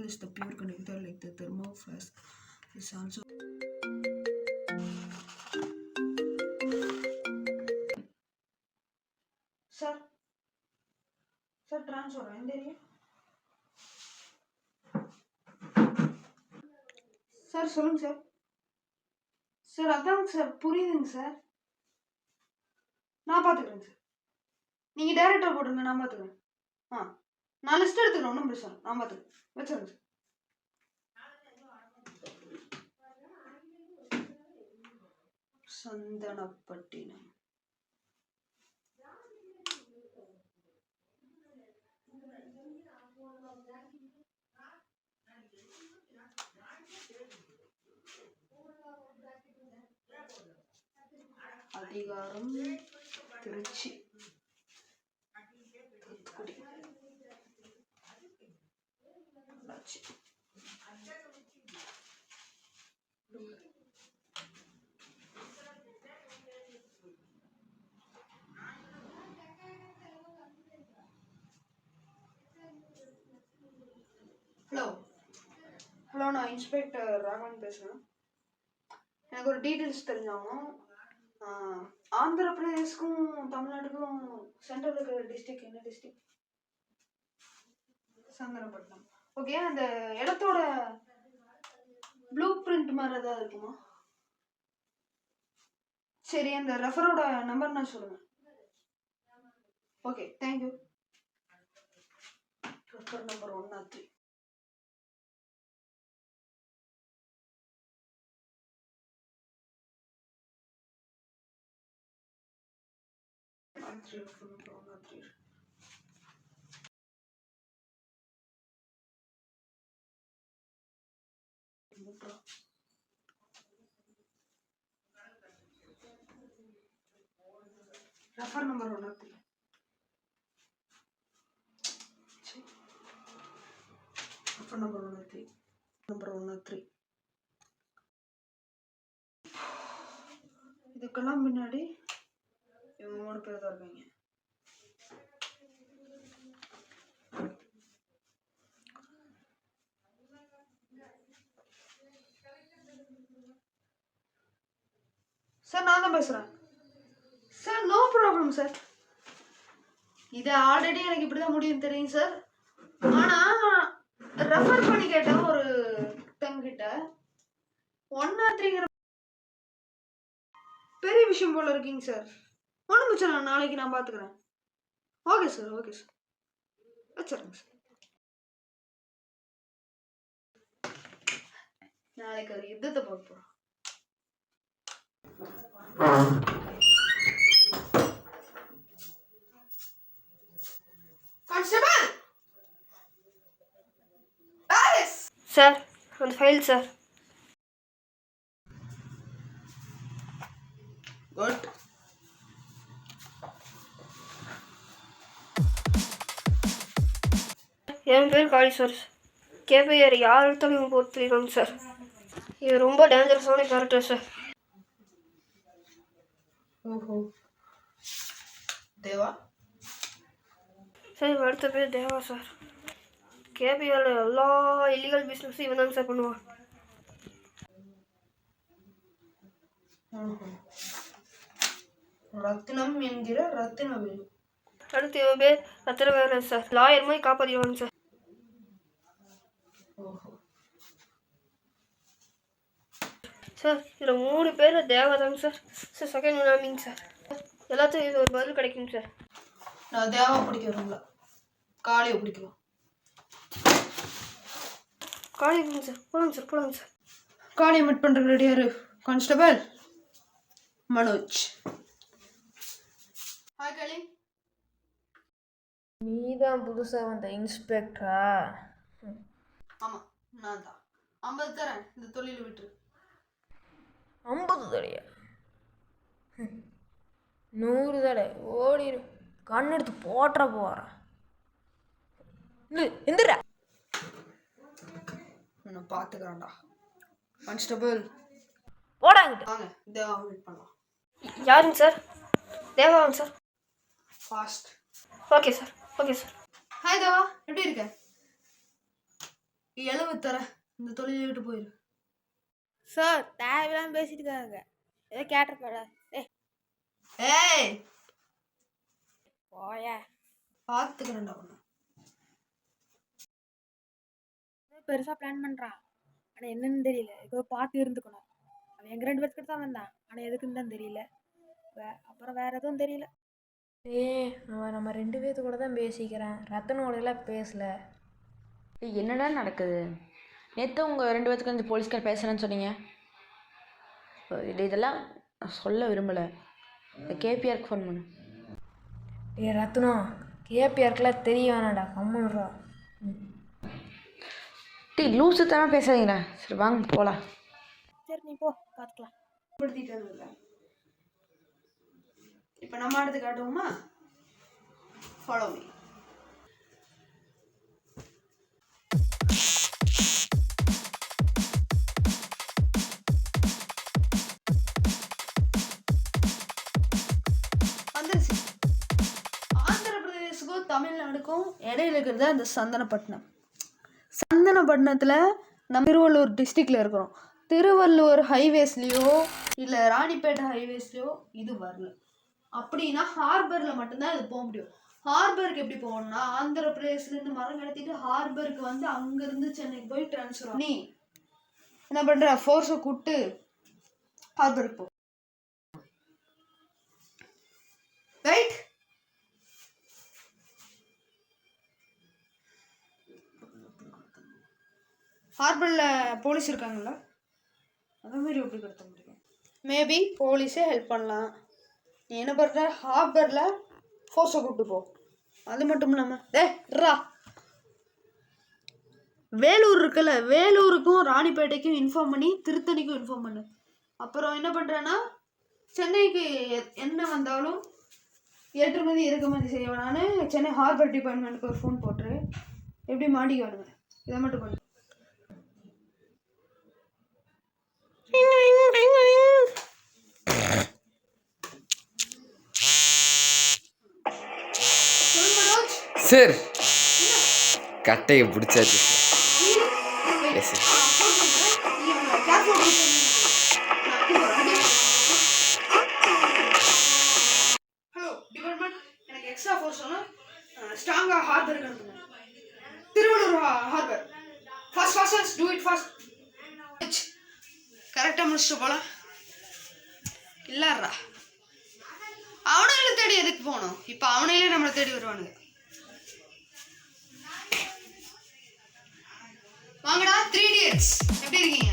like the thermoflask is also sir sir transfer எந்த area sir சொல்லுங்க sir sir அதாங்க sir புரியுதுங்க sir நான் பார்த்துக்கிறேங்க சார் நீங்கள் டேரக்டர் போட்டுருங்க நான் பார்த்துக்குறேன் ஆ. நான் லிஸ்ட் எடுத்துக்கிறேன் ஒன்றும் பிரச்சனை நான் பார்த்துக்கிறேன் வச்சுருங்க. சந்தனப்பட்டினம். அதிகாரம் திருச்சி. பொள்ளாச்சி. ஹலோ ஹலோ நான் இன்ஸ்பெக்டர் ராகவன் பேசுகிறேன் எனக்கு ஒரு டீட்டெயில்ஸ் தெரிஞ்சாகும் ஆஹ், ஆந்திர பிரதேஷ்க்கும் தமிழ்நாட்டுக்கும் சென்டரில் இருக்கிற டிஸ்ட்ரிக்ட் என்ன டிஸ்ட்ரிக்ட் சந்தனப்பட்டினம் ஓகே அந்த இடத்தோட ப்ளூ பிரிண்ட் மாதிரி ஏதாவது இருக்குமா? சரி அந்த ரெஃபரோட நம்பர் நான் சொல்லுங்க okay thank you refer number one nought three One three. Number refer number one three refer number one three number one three இதுக்கெல்லாம் முன்னாடி இவங்க மூணு பேர் தான் இருக்காங்க. சார் நான் தான் பேசுகிறேன் சார் நோ ப்ராப்ளம் சார். இது ஆல்ரெடி எனக்கு இப்படி தான் முடியும் தெரியும் சார். ஆனால் ரெஃபர் பண்ணி கேட்டேன் ஒரு தங்கிட்ட ஒன் ஆர் த்ரீங்கிற பெரிய விஷயம் போல இருக்கீங்க சார். ஒன்றும் பிரச்சனை இல்லை, நாளைக்கு நான் பார்த்துக்கிறேன் ஓகே சார் ஓகே சார். வச்சுருங்க சார். நாளைக்கு ஒரு யுத்தத்தை போட போகிறோம் சார் அந்த ஃபைல் சார் குட் என் பேர் காளீஸ்வர் கேபிஆர் யார் எடுத்தாலும் இவங்க போட்டுருக்காங்க சார் இது ரொம்ப டேஞ்சரஸான கேரக்டர் சார் தேவா சார் அடுத்த பேர் தேவா சார். கேபிஆர் எல்லா இல்லீகல் பிஸ்னஸும் இவன் தாங்க சார் பண்ணுவான். ஓஹோ ரத்தினம் என்கிற ரத்தினவேலு அடுத்து இவன் பேர் ரத்னவேலன் சார். லாயர் மாதிரி காப்பாற்றிடுவாங்க சார். சார் இதில் மூணு பேர் தேவா தாங்க sir. Sir second naming sir. எல்லாத்துக்கும் இது ஒரு பதில் கிடைக்குங்க சார். நான் தேவா பிடிக்க விரும்பல காளியை பிடிக்கலாம். College sir. போகலாங்க சார் போகலாங்க சார். காளியை மீட் பண்ணுறதுக்கு ரெடியாரு கான்ஸ்டபிள் மனோஜ். ஹாய் காளி. நீ தான் புதுசாக வந்த இன்ஸ்பெக்டரா ஆமாம் நான் தான் ஐம்பது தரேன். இந்த தொழில் விட்டுரு. ஐம்பது தடையா நூறு தடை ஓடிடு கண்ணெடுத்து போட்டுற போகிறேன் எந்திரா. உன்னை பார்த்துக்கிறேன்டா. கான்ஸ்டபிள். போடாங்கிட்ட வாங்க தேவா மீட் பண்ணலாம் யாருங்க sir? Devanga sir. Fast okay sir. Okay sir. Hi Deva எப்படி இருக்க? எழுபது தரேன் இந்த தொழிலை விட்டு போயிரு. சார் தேவையில்லாம பேசிட்டு இருக்காங்க. ஏதோ கேட்டிருப்பாடா ஏய். ஏய். போயா. பார்த்துக்கிறேன்டா ஒன்று பெருசாக பிளான் பண்ணுறான் ஆனால் என்னன்னு தெரியல. ஏதோ பார்த்து இருந்துக்கணும். அவன் எங்கள் ரெண்டு பேர்த்துக்கிட்ட தான் வந்தான். ஆனால் எதுக்குன்னு தான் தெரியல. வே அப்புறம் வேற எதுவும் தெரியல. ஏய் அவன் நம்ம ரெண்டு பேர்த்து கூட தான் பேசிக்கிறேன். ரத்தனோடலாம் பேசல. என்னடா நடக்குது? நேற்று உங்கள் ரெண்டு பேத்துக்கு வந்து போலீஸ்கார் பேசுகிறேன்னு சொன்னீங்க. இது இதெல்லாம் நான் சொல்ல விரும்பலை. இந்த கேபிஆருக்கு ஃபோன் பண்ணு. ஏய் ரத்னம் கேபிஆருக்குலாம் தெரிய வேணாம்டா கம்முன்றா டீ லூசு தானே பேசாதீங்களா சரி வாங்க போகலாம் சரி நீ போ பார்த்துக்கலாம் இப்போ நம்ம எடுத்து காட்டுவோமா? ஃபாலோ மீ நாடுக்கும் இடையில இருக்கிறது அந்த சந்தனப்பட்டினம். சந்தனப்பட்டினத்தில் நம்ம திருவள்ளூர் டிஸ்ட்ரிக்டில் இருக்கிறோம். திருவள்ளூர் ஹைவேஸ்லேயோ இல்லை ராணிப்பேட்டை ஹைவேஸ்லேயோ இது வரல. அப்படின்னா ஹார்பரில் மட்டும்தான் இது போக முடியும். ஹார்பருக்கு எப்படி போகணும்னா ஆந்திர பிரதேஷ்லேருந்து மரம் கடத்திட்டு ஹார்பருக்கு வந்து அங்கேருந்து சென்னைக்கு போய் ட்ரான்ஸ்ஃபர் நீ என்ன பண்ணுற ஃபோர்ஸை கூப்பிட்டு ஹார்பருக்கு போ. ரைட் ஹார்பரில் போலீஸ் இருக்காங்களா அதே மாதிரி எப்படி கடத்த முடியும்? மேபி போலீஸே ஹெல்ப் பண்ணலாம். நீ என்ன பண்ணுற ஹார்பரில் ஃபோர்ஸை கூப்பிட்டு போ. அது மட்டும் இல்லாமல் டே ரா வேலூர் இருக்குல்ல வேலூருக்கும் ராணிப்பேட்டைக்கும் இன்ஃபார்ம் பண்ணி திருத்தணிக்கும் இன்ஃபார்ம் பண்ணு. அப்புறம் என்ன பண்ணுறேன்னா சென்னைக்கு என்ன வந்தாலும் ஏற்றுமதி இறக்குமதி செய்ய வேணான்னு சென்னை ஹார்பர் டிபார்ட்மெண்ட்டுக்கு ஒரு ஃபோன் போட்டுரு. எப்படி மாட்டிக்குவானுங்க இதை மட்டும் பண்ணு சொல்லு மனோஜ் சார். கட்டையை பிடிச்சாச்சு. எஸ் சார் கரெக்டாக முடிச்சுட்டு போகலாம் இல்லாடுறா. அவனுங்களை தேடி எதுக்கு போகணும்? இப்போ அவனுங்களே நம்மளை தேடி வருவானுங்க. வாங்கடா த்ரீ இடியட்ஸ் எப்படி இருக்கீங்க?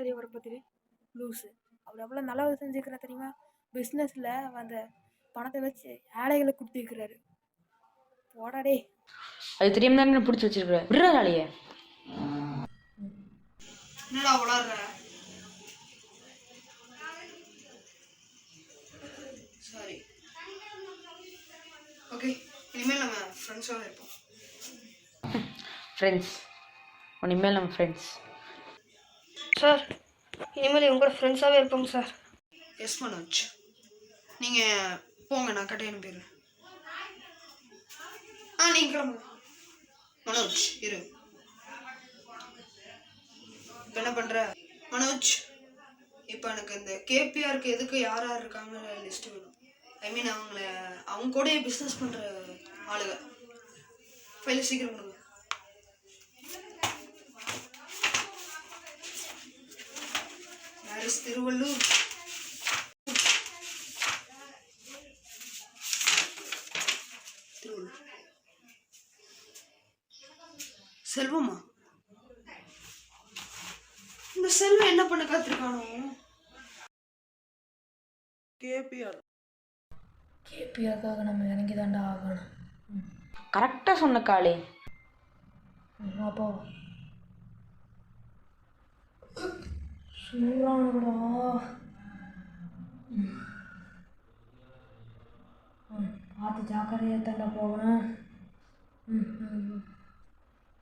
தெரிய வர பற்றி லூஸு அவர் எவ்வளோ நல்லது செஞ்சுக்கிறா தெரியுமா? பிஸ்னஸில் அந்த பணத்தை வச்சு ஏழைகளுக்கு கொடுத்துருக்கிறாரு. போடாடே. அது தெரியாம தானே பிடிச்சி வச்சிருக்கிற? விடுற நாளையே என்னடா உளர்ற ஓகே இனிமேல் நம்ம ஃப்ரெண்ட்ஸாக இருப்போம். ஃப்ரெண்ட்ஸ் இனிமேல் நம்ம ஃப்ரெண்ட்ஸ் சார் இனிமேல் இவங்க கூட ஃப்ரெண்ட்ஸாகவே இருப்போங்க சார் எஸ் மனோஜ். நீங்கள் போங்க நான் கட்டை அனுப்பிடுறேன். ஆ நீங்கள் கிளம்புங்க மனோஜ் இரு. இப்போ என்ன பண்ணுற மனோஜ் இப்போ எனக்கு இந்த கேபிஆருக்கு எதுக்கு யார் யார் இருக்காங்கன்னு லிஸ்ட் வேணும். ஐ மீன் அவங்கள அவங்க கூட பிஸ்னஸ் பண்ணுற ஆளுங்க ஃபைல் சீக்கிரம் கொடுங்க. பாரிஸ் திருவள்ளூர். செல்வமா இந்த செல்வம் என்ன பண்ண காத்திருக்கானோ? கேபிஆருக்காக நம்ம இறங்கி தாண்டா ஆகணும்? கரெக்டாக சொன்ன காளி. ம், அப்போ. சூறானுடா. பார்த்து ஜாக்கிரதையாக தாண்டா போகணும்.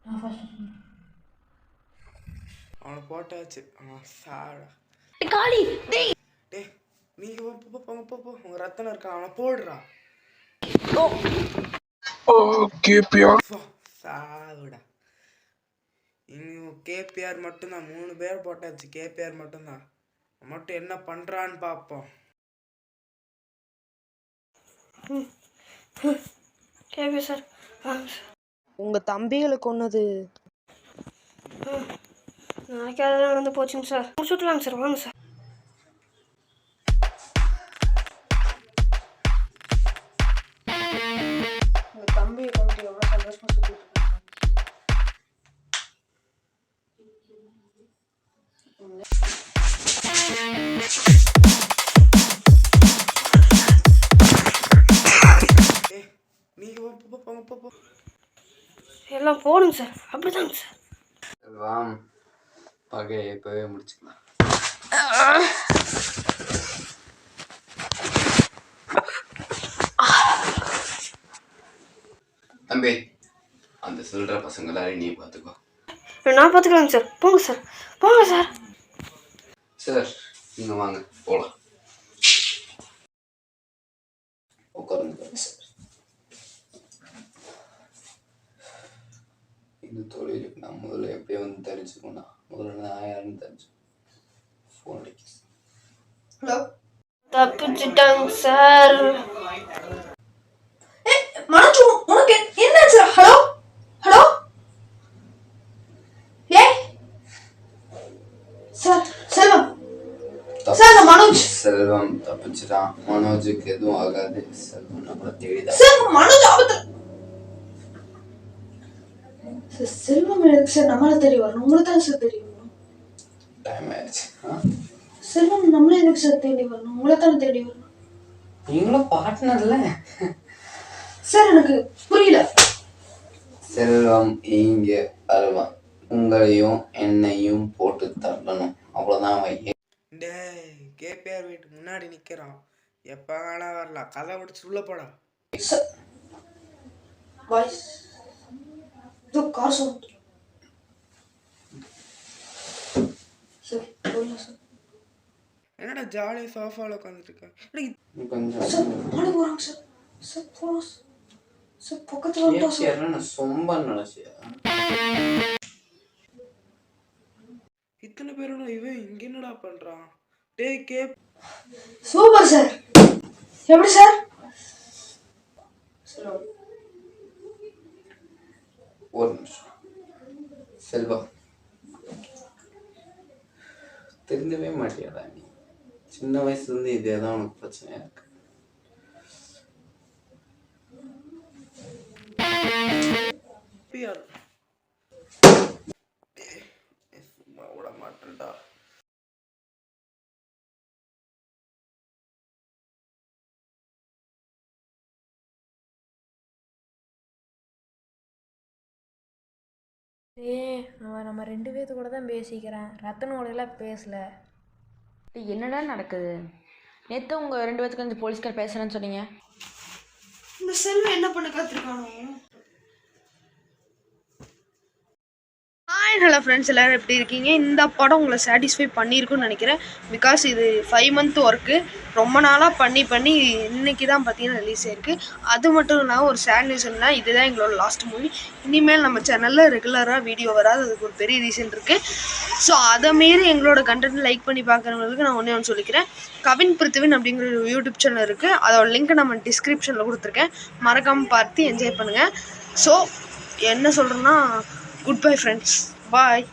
நான் ஃபஸ்ட்டு அவனை போட்டாச்சு. அவன் சாடா காளி டேய். டேய் நீங்க போ, போ, போ, போ, போ. உங்க ரத்தனம் இருக்கான் அவனை போடுறா. சாவுடா. இன்னும் கேபிஆர் மட்டும்தான். மூணு பேர் போட்டாச்சு. கேபிஆர் மட்டும்தான். மட்டும் என்ன பண்ணுறான்னு பார்ப்போம் கேபி சார். உங்கள் தம்பிகளை கொன்னது நாளைக்கு அதெல்லாம் நடந்து போச்சுங்க சார். முடிச்சு விட்லாங்க சார். வாங்க சார். எல்லாம் போடுங்க சார். அப்படிதாங்க சார். வாம் பகையை இப்போவே முடிச்சுக்கலாம். தம்பி அந்த சில்லற பசங்க எல்லாரையும் நீ பார்த்துக்கோ. நான் பார்த்துக்கலாங்க சார். போங்க சார். போங்க சார். சார் நீங்கள் வாங்க. போகலாம் உட்காருங்க சார் இந்த தொழிலுக்கு நான் முதல்ல எப்படியோ வந்து தெரிஞ்சுக்கணும் முதல்ல நான் யாருன்னு தெரிஞ்சு ஃபோன் அடிக்க ஹலோ தப்பிச்சுட்டாங்க சார். மனோஜ் உனக்கு என்னாச்சு? ஹலோ ஹலோ ஏ சார் செல்வம். சார் நான் மனோஜ். செல்வம் தப்பிச்சிட்டான். மனோஜுக்கு எதுவும் ஆகாது. செல்வம் நம்மளை தேடிதான். சார் மனோஜ் ஆபத்து சார் செல்வம் எனக்கு சார் நம்மள தெரிய வரணும். உங்களுக்கு தான் சார் தெரியும் டைம் ஆயிடுச்சு? செல்வம் நம்மளே எதுக்கு சார் தேடி வரணும்? உங்களை தானே தேடி வரணும்? நீங்களும் பார்ட்னர்ல சார் எனக்கு புரியல. செல்வம் இங்கே வருவான் உங்களையும் என்னையும் போட்டு தள்ளணும். அவ்வளோதான் வைய டேய் கேபிஆர் வீட்டு முன்னாடி நிற்கிறான் எப்போ வேணா வரலாம். கதை முடிச்சு உள்ள போடா வாய்ஸ் கார் சவுண்ட் சார் போயிடலாம் சார் என்னடா ஜாலியாக சோஃபாவில் உட்காந்துட்டு சார் மாடு போகிறாங்க சார் சார் போகிறோம் சார் பக்கத்தில் வந்துட்டோம் சார் கேபிஆர்னு நான் சொம்ப நினச்சியா? இத்தனை பேரோட இவன் இங்க என்னடா பண்றான்? டேய் கேப் சூப்பர் சார். எப்படி சார்? செல்வம் ஒரு நிமிஷம் செல்வம் திருந்தவே மாட்டியாடா நீ சின்ன வயசுலேருந்து இதே தான் உனக்கு பிரச்சனையா இருக்கு கேபிஆர் ஏய் அவன் நம்ம ரெண்டு பேர்த்து கூட தான் பேசிக்கிறேன். ரத்தனோடையெல்லாம் பேசல. டேய், என்னடா நடக்குது? நேற்று உங்கள் ரெண்டு பேத்துக்கு வந்து போலீஸ்கார் பேசுகிறேன்னு சொன்னீங்க. இந்த செல்வம் என்ன பண்ண காத்திருக்கானோ? ஹாய் ஹலோ ஃப்ரெண்ட்ஸ் எல்லோரும் எப்படி இருக்கீங்க? இந்த படம் உங்களை சாட்டிஸ்ஃபை பண்ணியிருக்குன்னு நினைக்கிறேன். பிகாஸ் இது ஃபைவ் மந்த் ஒர்க்கு ரொம்ப நாளாக பண்ணி பண்ணி இன்னைக்கு தான் பார்த்தீங்கன்னா ரிலீஸ் ஆயிருக்கு. அது மட்டும் இல்லாமல் ஒரு சேட் நியூஸ்னா இதுதான் எங்களோட லாஸ்ட் மூவி இனிமேல் நம்ம சேனலில் ரெகுலராக வீடியோ வராது. அதுக்கு ஒரு பெரிய ரீசன் இருக்குது ஸோ அதை மீறி எங்களோட கண்டென்ட் லைக் பண்ணி பார்க்குறவங்களுக்கு நான் ஒன்றே ஒன்று சொல்லிக்கிறேன். கவின் பிருத்திவின் அப்படிங்கிற ஒரு யூடியூப் சேனல் இருக்குது அதோட லிங்க் நம்ம டிஸ்கிரிப்ஷனில் கொடுத்துருக்கேன். மறக்காமல் பார்த்து என்ஜாய் பண்ணுங்கள் ஸோ என்ன சொல்கிறேன்னா குட் பை ஃப்ரெண்ட்ஸ் பாய்